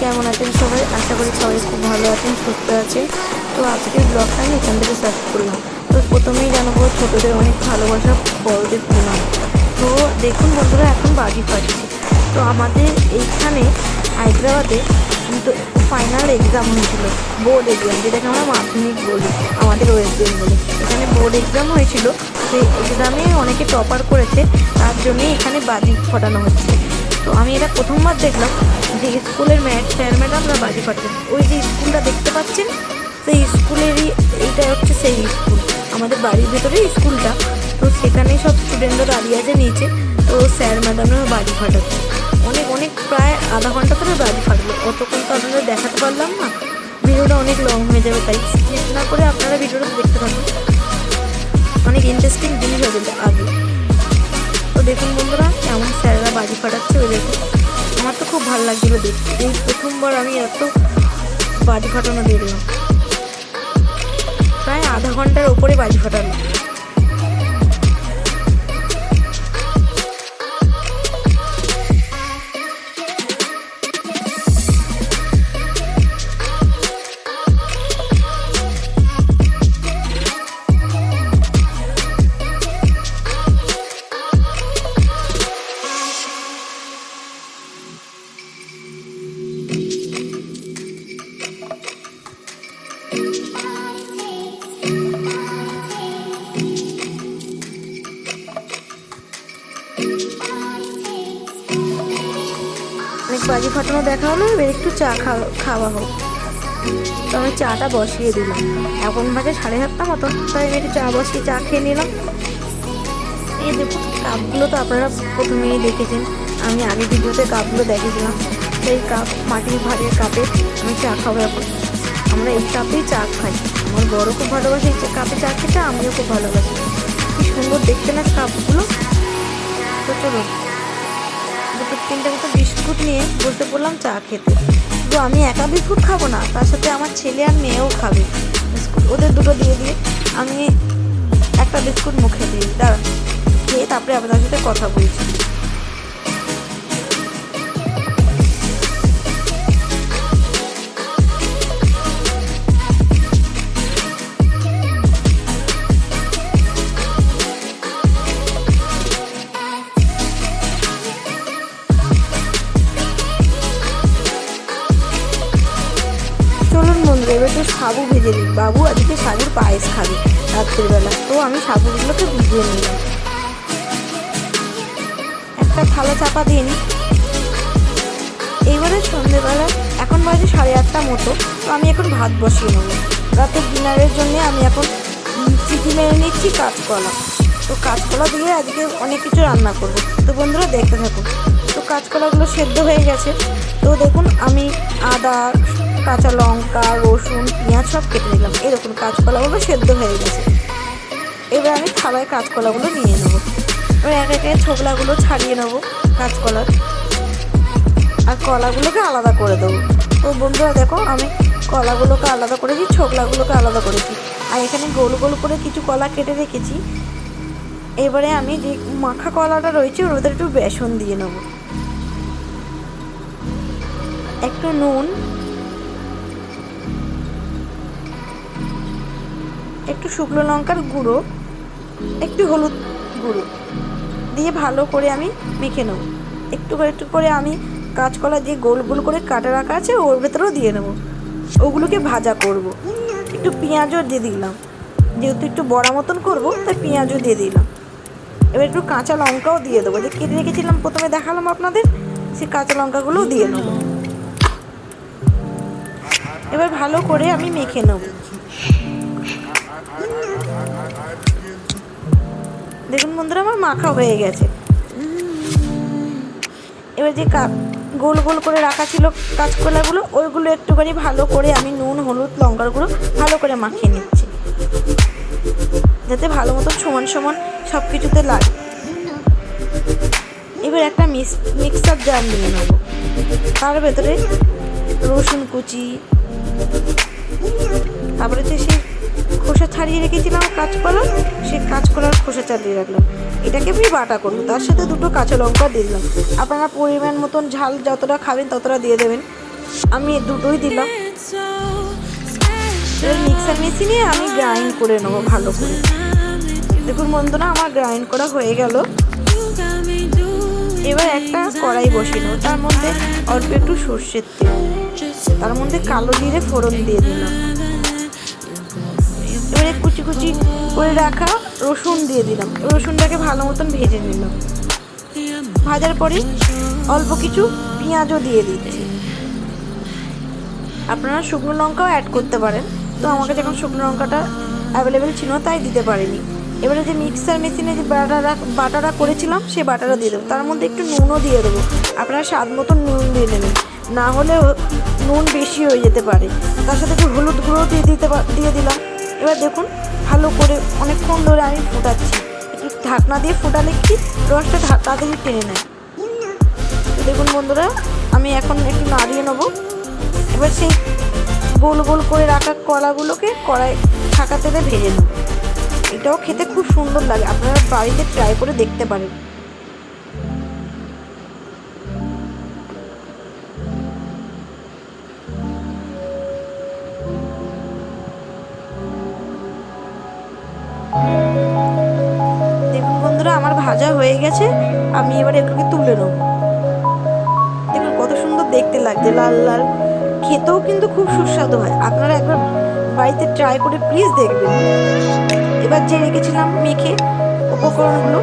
কেমন আছেন সবাই? আশা করি সবাই খুব ভালো আছেন, সুস্থ আছেন। তো আজকের ব্লগটা আমি এখান থেকে স্টার্ট করলাম। তো প্রথমেই জানাব ছোটোদের অনেক ভালোবাসা, বড়দের প্রণাম। তো দেখুন বন্ধুরা, এখন বাজি ফাটছে। তো আমাদের এইখানে হায়দ্রাবাদে কিন্তু ফাইনাল এক্সাম হয়েছিল বোর্ড এক্সাম যেটাকে আমরা মাধ্যমিক বলি, আমাদের ওয়েস্ট বেঙ্গলে এখানে বোর্ড এক্সাম হয়েছিল সেই এক্সামে অনেকে টপার করেছে, তার জন্যই এখানে বাজি ফাটানো হচ্ছে। তো আমি এটা প্রথমবার দেখলাম যে স্কুলের ম্যাট স্যার ম্যাডামরা বাজি ফাটাচ্ছে ওই যে স্কুলটা দেখতে পাচ্ছেন, সেই স্কুলেরই এইটা হচ্ছে সেই স্কুল। আমাদের বাড়ির ভেতরে স্কুলটা। তো সেখানেই সব স্টুডেন্টরা দাঁড়িয়ে আছে নিচে। তো স্যার ম্যাডামরা বাজি ফাটাচ্ছে। অনেক অনেক প্রায় আধা ঘণ্টা ধরে বাজি ফাটলো। অতক্ষণ তো আপনাদের দেখাতে পারলাম না। ভিডিওটা অনেক লং হয়ে যাবে, তাই স্কিপ না করে আপনারা ভিডিওটা দেখতে পারবেন অনেক ইন্টারেস্টিং জিনিস হবে আগে। তো দেখুন বন্ধুরা, কেমন স্যারেরা বাজি ফাটাচ্ছে ওই দেখুন। আমার তো খুব ভালো লাগছিল দেখতে। এই প্রথমবার আমি এত বাজি ফাটানো দেখলাম। প্রায় আধা ঘণ্টার ওপরে বাজি ফাটানো বাজি ফাটানো হলো, এবার একটু চা খাওয়া খাওয়া হোক। তো আমি চাটা বসিয়ে দিলাম। এখন বাজে সাড়ে সাতটা মতো, তাই আমি একটু চা বসিয়ে, চা খেয়ে নিলাম। এই দেখুন, কাপগুলো তো আপনারা প্রথমেই দেখেছেন। আমি আগে ভিডিওতে কাপগুলো দেখেছিলাম। সেই কাপ, মাটির ভারের কাপে আমি চা খাব এখন। আমরা এই কাপেই চা খাই। আমার বড় খুব ভালোবাসে এই কাপে চা খেতে, আমিও খুব ভালোবাসি। কি সুন্দর দেখতে না কাপগুলো। তো চলো দুটো তিনটে মতো বিস্কুট নিয়ে বলতে পড়লাম চা খেতে। তো আমি একা বিস্কুট খাব না, তার সাথে আমার ছেলে আর মেয়েও খাবে। বিস্কুট ওদের দুটো দিয়ে দিয়ে আমি একটা বিস্কুট মুখে দিই। দাঁড়া, খেয়ে তারপরে আপনার সাথে কথা বলছি। এবার একটু সাবু ভেজে দিই বাবু, আজকে সাবুর পায়েস খাবে রাত্রিবেলা। তো আমি সাবুগুলোকে ভিজিয়ে নিলাম। একটা থালা চাপা দিয়ে নিই এইবারে সন্ধেবেলা, এখন বাজে সাড়ে আটটা মতো। তো আমি এখন ভাত বসিয়ে নেব। রাতের ডিনারের জন্য আমি এখন চিঠি মেরে নিচ্ছি কাঁচকলা। তো কাঁচকলা দিয়ে আজকে অনেক কিছু রান্না করব। তো বন্ধুরা, দেখতে থাকুন তো কাঁচকলাগুলো সেদ্ধ হয়ে গেছে। তো দেখুন, আমি আদা কাঁচা লঙ্কা, রসুন, পেঁয়াজ সব কেটে নিলাম। এরকম কাঁচকলাগুলো সেদ্ধ হয়ে গেছে। এবার আমি থালায় কাঁচকলাগুলো নিয়ে নেব। এবার এক একে ছোকলাগুলো ছাড়িয়ে নেব কাঁচকলার। আর কলাগুলোকে আলাদা করে দেবো। তো বন্ধুরা, দেখো আমি কলাগুলোকে আলাদা করেছি ছোকলাগুলোকে আলাদা করেছি। আর এখানে গোল গোল করে কিছু কলা কেটে রেখেছি। এবারে আমি যে মাখা কলাটা রয়েছে, ওর ভেতরে একটু বেসন দিয়ে নেব। একটু নুন একটু শুকনো লঙ্কার গুঁড়ো, একটু হলুদ গুঁড়ো দিয়ে ভালো করে আমি মেখে নেব। একটু করে একটু করে আমি কাঁচকলা যে গোল গোল করে কাটা রাখা আছে, ওর ভেতরেও দিয়ে নেব। ওগুলোকে ভাজা করব। একটু পেঁয়াজও দিয়ে দিলাম। যেহেতু একটু বড়া মতন করব, তাই পেঁয়াজও দিয়ে দিলাম। এবার একটু কাঁচা লঙ্কাও দিয়ে দেবো। যে কেটে রেখেছিলাম, প্রথমে দেখালাম আপনাদের সেই কাঁচা লঙ্কাগুলোও দিয়ে নেব। এবার ভালো করে আমি মেখে নেব। দেখুন বন্ধুরা, আমার মাখা হয়ে গেছে। এবার যে কা গোল গোল করে রাখা ছিল কাঁচকলাগুলো, ওইগুলো একটুখানি ভালো করে আমি নুন, হলুদ, লঙ্কার গুঁড়ো ভালো করে মাখিয়ে নিচ্ছি। যাতে ভালো মতো সমান সমান সব কিছুতে লাগে। এবার একটা মিক্স মিক্সার জার নিয়ে নেব। তার ভেতরে রসুন কুচি, তারপরে যে সেই খোসা ছাড়িয়ে রেখেছিলাম কাঁচকলা সেই কাঁচকলার খোসা ছাড়িয়ে রাখলাম। এটাকে আমি বাটা করব, তার সাথে দুটো কাঁচা লঙ্কা দিয়ে দিলাম। আপনারা পরিমাণ মতন ঝাল যতটা খাবেন ততটা দিয়ে দেবেন। আমি দুটোই দিলাম। মিক্সার মেশিনে আমি গ্রাইন্ড করে নেব ভালো করে। দেখুন বন্ধুরা, আমার গ্রাইন্ড করা হয়ে গেল। এবার একটা কড়াই বসিয়ে নেব। তার মধ্যে অল্প একটু সর্ষের তেল, তার মধ্যে কালো জিরে ফোড়ন দিয়ে দিলাম। করে রাখা রসুন দিয়ে দিলাম। রসুনটাকে ভালো মতন ভেজে নিলাম। ভাজার পরে অল্প কিছু পেঁয়াজও দিয়ে দিচ্ছি। আপনারা শুকনো লঙ্কাও অ্যাড করতে পারেন। তো আমার কাছে এখন শুকনো লঙ্কাটা অ্যাভেলেবেল ছিল তাই দিতে পারিনি। এবারে যে মিক্সার মেশিনে যে বাটারা বাটারা করেছিলাম সেই বাটারা দিয়ে দেবো। তার মধ্যে একটু নুনও দিয়ে দেবো। আপনারা স্বাদ মতন নুন দিয়ে নেবেন। না হলে নুন বেশি হয়ে যেতে পারে। তার সাথে একটু হলুদ গুঁড়ো দিয়ে দিতে দিয়ে দিলাম। এবার দেখুন, ভালো করে অনেকক্ষণ ধরে আমি ফোটাচ্ছি। একটু ঢাকনা দিয়ে ফোটালে কি রসটা ঢা- তাড়াতাড়ি টেনে নেয়। দেখুন বন্ধুরা, আমি এখন একটু নাড়িয়ে নেব। এবার সেই গোল গোল করে রাখা কলাগুলোকে কড়াই থাকা তেলে ভেজে নেব। এটাও খেতে খুব সুন্দর লাগে, আপনারা বাড়িতে ট্রাই করে দেখতে পারেন। ভাজা হয়ে গেছে, আমি এবার এগুলোকে তুলে নেব। দেখুন, কত সুন্দর দেখতে লাগছে, লাল লাল। খেতেও কিন্তু খুব সুস্বাদু হয়। আপনারা একবার বাড়িতে ট্রাই করে প্লিজ দেখবেন। এবার যে রেখেছিলাম মেখে উপকরণগুলো,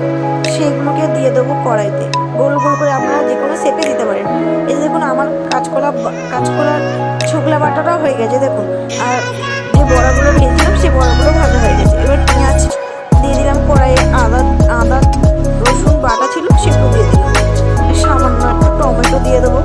সেগুলোকে দিয়ে দেবো কড়াইতে। গোল গোল করে আপনারা যে কোনো শেপে দিতে পারেন। এই যে দেখুন, আমার কাঁচকলা কাঁচকলার ছোকলা বাটাটাও হয়ে গেছে, দেখুন। আর যে বড়াগুলো ভেজেছিলাম সে বড়াগুলো ভালো হয়ে গেছে। এবার পেঁয়াজ দিয়ে দিলাম কড়াইয়ে সামান্য একটু টমেটো দিয়ে দেবো